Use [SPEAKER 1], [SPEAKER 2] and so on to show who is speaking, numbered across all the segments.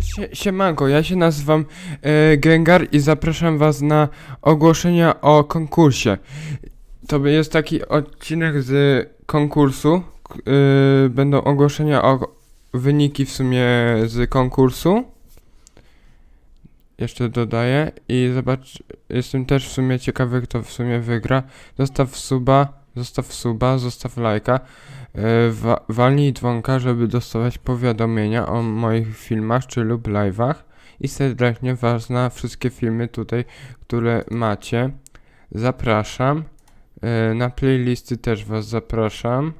[SPEAKER 1] Sie, siemanko, ja się nazywam e, Gengar i zapraszam was na ogłoszenia o konkursie. To jest taki odcinek z konkursu. E, będą ogłoszenia o wyniki w sumie z konkursu. Jeszcze dodaję i zobacz, jestem też w sumie ciekawy kto w sumie wygra. Zostaw suba, zostaw suba, zostaw lajka. E, wa- walnij dzwonka, żeby dostawać powiadomienia o moich filmach czy lub live'ach i serdecznie was na wszystkie filmy tutaj, które macie. Zapraszam. E, Na playlisty też was zapraszam.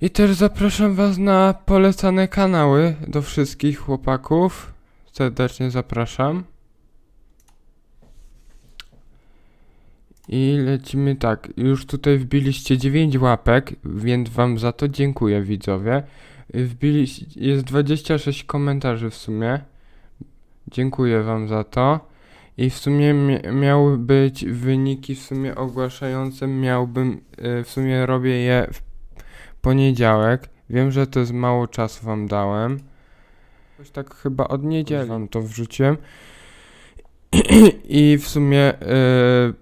[SPEAKER 1] I też zapraszam was na polecane kanały do wszystkich chłopaków. Serdecznie zapraszam. I lecimy tak. Już tutaj wbiliście 9 łapek, więc wam za to dziękuję widzowie. Wbili, jest 26 komentarzy w sumie. Dziękuję wam za to. I w sumie mia- miały być wyniki w sumie ogłaszające. Miałbym, e, w sumie robię je w poniedziałek. Wiem, że to jest mało czasu wam dałem. Coś tak chyba od niedzieli wam to wrzuciłem. I w sumie e,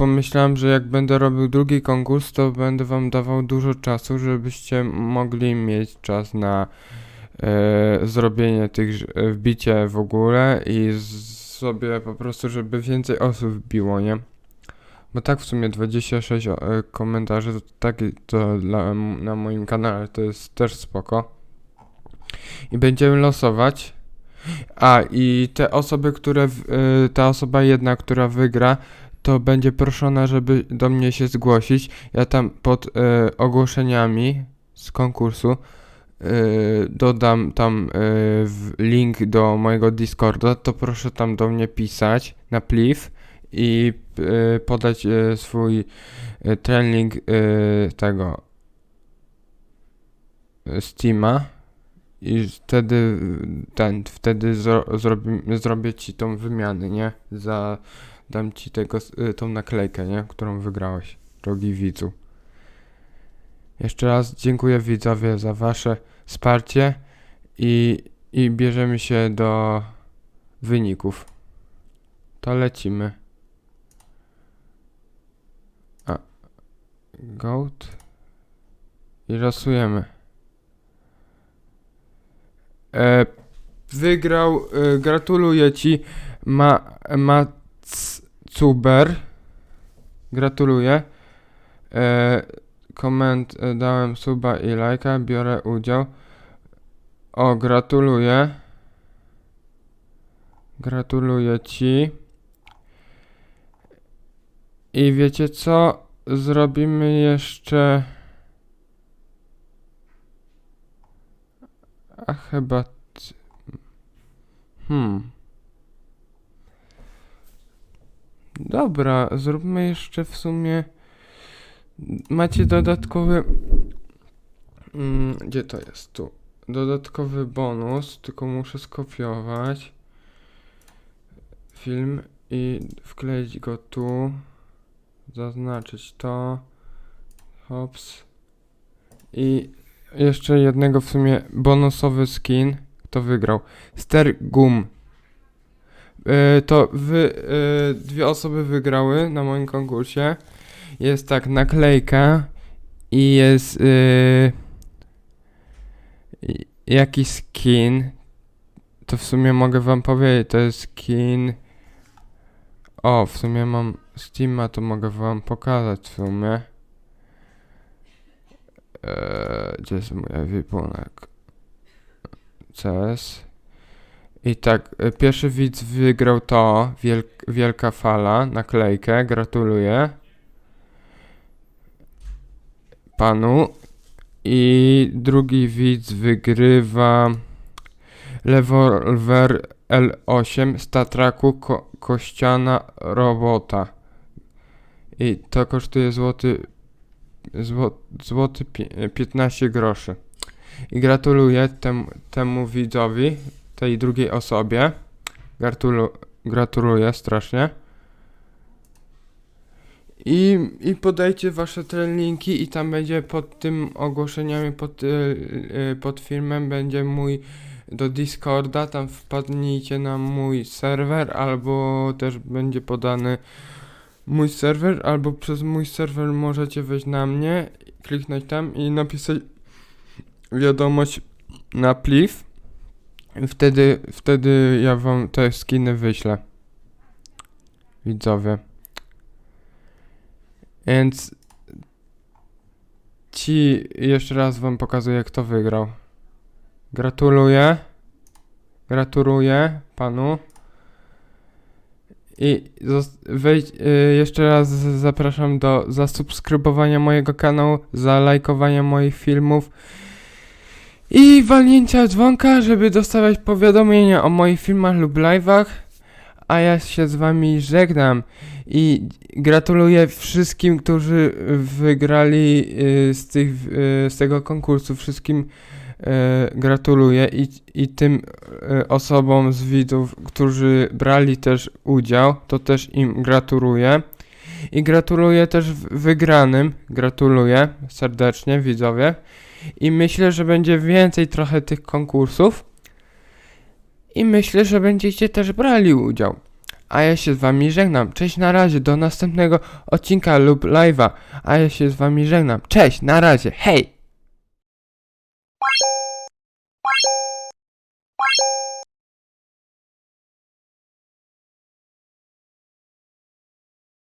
[SPEAKER 1] pomyślałem, że jak będę robił drugi konkurs, to będę wam dawał dużo czasu, żebyście mogli mieć czas na e, zrobienie tych, e, wbicie w ogóle i sobie po prostu, żeby więcej osób wbiło, nie? Bo tak w sumie 26 o- e, komentarzy, to tak to dla, na moim kanale to jest też spoko. I będziemy losować. A i te osoby, które, e, ta osoba jedna, która wygra, to będzie proszona, żeby do mnie się zgłosić. Ja tam pod e, ogłoszeniami z konkursu e, dodam tam w link do mojego Discorda, to proszę tam do mnie pisać na pliw i podać swój e, tego Steama i wtedy ten, wtedy zro, zrobi, zrobię ci tą wymianę, nie? Za dam ci tego, y, tą naklejkę, nie? Którą wygrałeś, drogi widzu. Jeszcze raz dziękuję widzowie za wasze wsparcie i, i bierzemy się do wyników. To lecimy. A, goat. I losujemy. E, wygrał, e, gratuluję ci, ma, ma Cuber. Gratuluję. E, koment e, dałem suba i lajka, biorę udział. O, gratuluję. Gratuluję ci. I wiecie co? Zrobimy jeszcze. A chyba. Hmm. Dobra, zróbmy jeszcze w sumie. Macie dodatkowy. Mm, gdzie to jest? Tu. Dodatkowy bonus, tylko muszę skopiować film i wkleić go tu. Zaznaczyć to. Hops. I jeszcze jednego w sumie bonusowy skin. Kto wygrał? Ster Gum. E, to wy, e, dwie osoby wygrały na moim konkursie. Jest tak naklejka i jest e, jakiś skin. To w sumie mogę wam powiedzieć, to jest skin. O, w sumie mam Steama, to mogę wam pokazać w sumie. E, gdzie jest mój ewipunek? CS. I tak, y, pierwszy widz wygrał to, wielk, wielka fala, naklejkę, gratuluję panu. I drugi widz wygrywa Levolver L8 z Tatraku ko Kościana Robota. I to kosztuje złoty, zło, złoty pi- 15 groszy. I gratuluję tem, temu widzowi, tej drugiej osobie. Gratulu, gratuluję strasznie. I, I podajcie wasze te linki i tam będzie pod tym ogłoszeniami, pod, y, y, pod filmem będzie mój do Discorda, tam wpadnijcie na mój serwer, albo też będzie podany mój serwer, albo przez mój serwer możecie wejść na mnie, kliknąć tam i napisać wiadomość na pliw. Wtedy, wtedy ja wam te skiny wyślę. Widzowie. Więc ci jeszcze raz wam pokazuję kto wygrał. Gratuluję. Gratuluję panu. I wejdź, y, jeszcze raz zapraszam do zasubskrybowania mojego kanału, zalajkowania moich filmów i walnięcia dzwonka, żeby dostawać powiadomienia o moich filmach lub live'ach. A ja się z wami żegnam i gratuluję wszystkim, którzy wygrali y, z, tych, y, z tego konkursu. Wszystkim y, gratuluję i, i tym osobom z widzów, którzy brali też udział, to też im gratuluję. I gratuluję też wygranym, gratuluję serdecznie widzowie. I myślę, że będzie więcej trochę tych konkursów. I myślę, że będziecie też brali udział. A ja się z wami żegnam. Cześć, na razie, do następnego odcinka lub live'a. A ja się z wami żegnam. Cześć, na razie, hej!